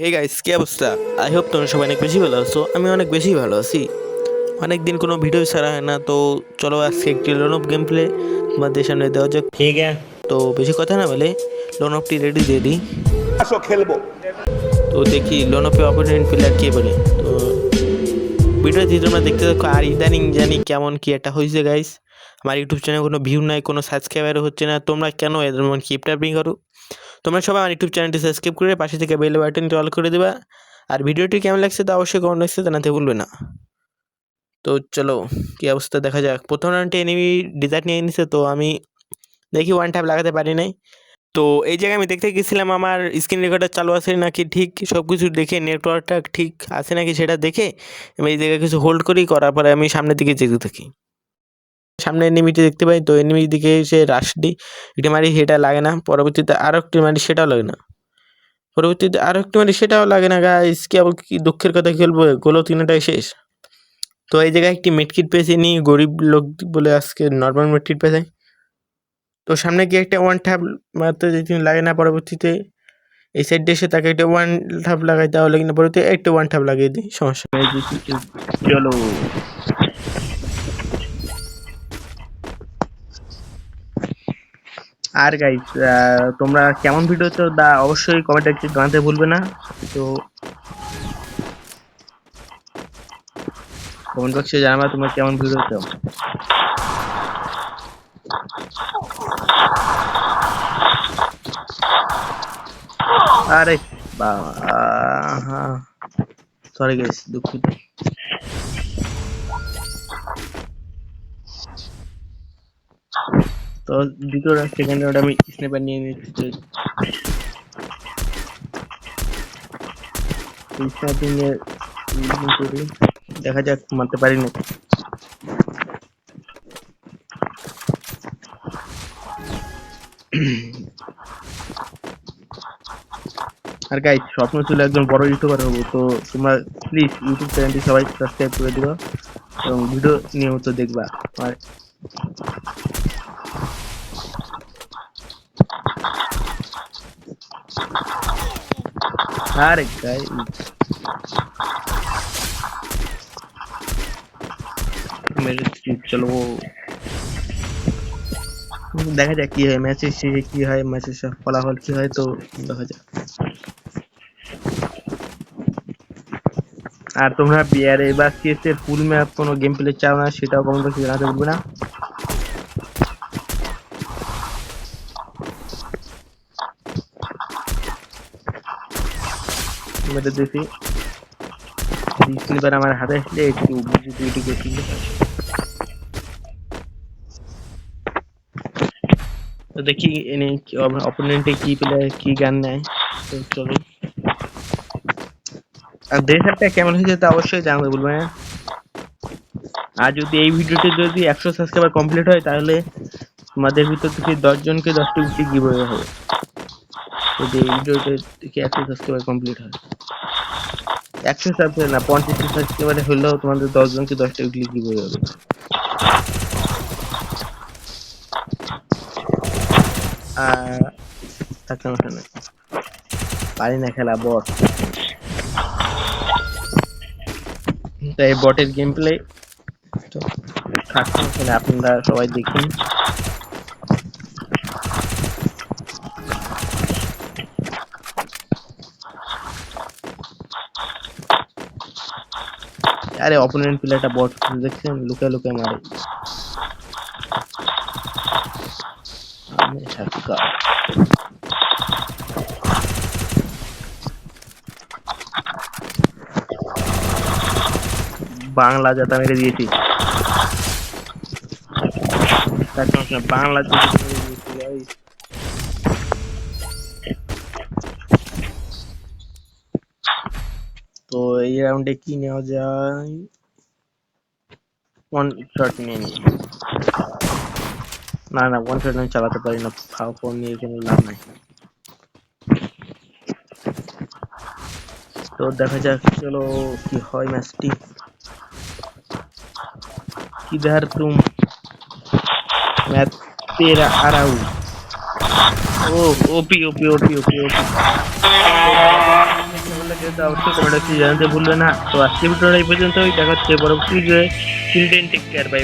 Hey guys কি অবস্থা? I hope তোমরা সবাই অনেক বেশি ভালো আছো। আমি অনেক বেশি ভালো আছি। অনেক দিন কোনো ভিডিও ছাড়া হয় না তো চলো আজকে একটি লোন অফ গেম প্লে তোমাদের সামনে দেওয়া যাক। ঠিক আছে। তো বেশি কথা না বলে লোন অফটি রেডি দিয়ে দিই। আসো খেলব। তো দেখি লোন অফে অপোনেন্ট প্লেয়ার কে বলে। তো ভিডিওটি তোমরা দেখতে থাকো আর ইদানিং জানি কেমন কি একটা হয়েছে গাইস আমার ইউটিউব চ্যানেলে কোনো ভিউ নাই কোনো সাবস্ক্রাইবার হচ্ছে না। তোমরা কেন এদের মন কিপটা ব্রিং করো? তোমরা সবাই আমার ইউটিউব চ্যানেলটি সাবস্ক্রাইব করে পাশে থেকে বেল বাটনটি অল করে দেবা। আর ভিডিওটি কেমন লাগছে তা অবশ্যই কমেন্ট লাগছে জানাতে ভুলবে না। তো চলো, কী অবস্থা দেখা যাক। প্রথম রাউন্ডে এনিমি ডিজার্ট নিয়ে নিছে, তো আমি দেখি ওয়ান ট্যাপ লাগাতে পারি নাই। তো এই জায়গায় আমি দেখতে গেছিলাম আমার স্ক্রিন রেকর্ডার চালু আছে নাকি ঠিক সব কিছু দেখে নেটওয়ার্কটা ঠিক আছে নাকি সেটা দেখে আমি এই জায়গায় কিছু হোল্ড করি, করার পরে আমি সামনের দিকে যেতে থাকি। সামনে এনিমিটি দেখতে পাই, তো এনিমির দিকে সে রাশ দিই এটা মারি, সেটা লাগে না। পরবর্তীতে আরও একটি মারি, সেটাও লাগে না। পরবর্তীতে আরও একটি মারি, সেটাও লাগে না গাইস কি আবার কি দুঃখের কথা খেলব? গোলো তিনটাই শেষ। তো এই জায়গায় একটি মেটকিট পেয়েছি নি, গরিব লোক বলে আজকে নর্মাল মেটকিট পেয়েছে। তো সামনে গিয়ে একটা ওয়ান ট্যাপ মারতে যদি লাগে না পরবর্তীতে, এই সাইড এসে তাকে একটা ওয়ান ট্যাপ লাগাই, তাহলে কিন্তু পরবর্তীতে একটা ওয়ান ট্যাপ লাগিয়ে দিই, সমস্যা নেই। আর গাইস তোমরা কেমন ভিডিও তো দা অবশ্যই কমেন্টে জানাতে ভুলবে না। তো কমেন্ট বক্সে জানাবা তোমরা কেমন ভিডিও চাও আরে বাবা সরি গাইস দুঃখিত। তো দ্বিতীয় সেকেন্ড রাউন্ড আমি স্নেপার নিয়ে নিচ্ছি। দেখা যাক, মারতে পারি না আর গাইস স্বপ্ন ছিল একজন বড় ইউটিউবার হব, তো তোমরা প্লিজ ইউটিউব চ্যানেলটি সবাই সাবস্ক্রাইব করে দিবা এবং ভিডিও নিয়মিত দেখবা আর আরে গাই মেরে চলো দেখা যাক কি হয় ম্যাচের শেষে কি হয় ম্যাচের সব ফলাফল কি হয় তো দেখা যাক আর তোমরা বিয়ারে বা এর ফুল ম্যাপ কোনো গেম প্লে চাও না সেটাও কমেন্ট বক্সে জানাতে ভুলবে না মেরে দিয়েছি স্লিপার আমার হাতে আসলে একটু দেখি এনে অপোনেন্টে কি কি গান নেয়। চলো। আর ড্রেসারটা কেমন হয়েছে তা অবশ্যই জানাতে বলবেন আর যদি এই ভিডিওতে যদি একশো সাবস্ক্রাইবার কমপ্লিট হয়, তাহলে তোমাদের ভিতর থেকে দশ জনকে দশটি গিভ হবে। যদি এই ভিডিওতে থেকে একশো সাবস্ক্রাইবার কমপ্লিট হয়। না পঞ্চাশ সাবস্ক্রাইবার হলেও তোমাদের দশ জনকে দশটা উইকলি হবে থাকতে সমস্যা নেই পারি না খেলা বট তাই বটের গেম প্লে আপনারা সবাই দেখুন। আরে অপোনেন্ট প্লেয়ারটা বট দেখছেন লুকে লুকে মারে। বাংলা জাতা মেরে দিয়েছি। বাংলা তো এই রাউন্ডে কি নেওয়া যায় ওয়ান শট নিয়ে নিই না না ওয়ান শট আমি চালাতে পারি না ফাও ফোন নিয়ে কোনো লাভ নাই তো দেখা যাক চলো কি হয় ম্যাচটি किधर तुम मैं तेरा आ रहा हूँ ओ OP OP OP OP OP ভিডিওতে অবশ্যই কমেন্ট বক্সে জানাতে ভুলবে না। তো আজকে ভিডিওটা এই পর্যন্তই। দেখা হচ্ছে পরবর্তী ভিডিওয়ে চিলড্রেন টেক কেয়ার বাই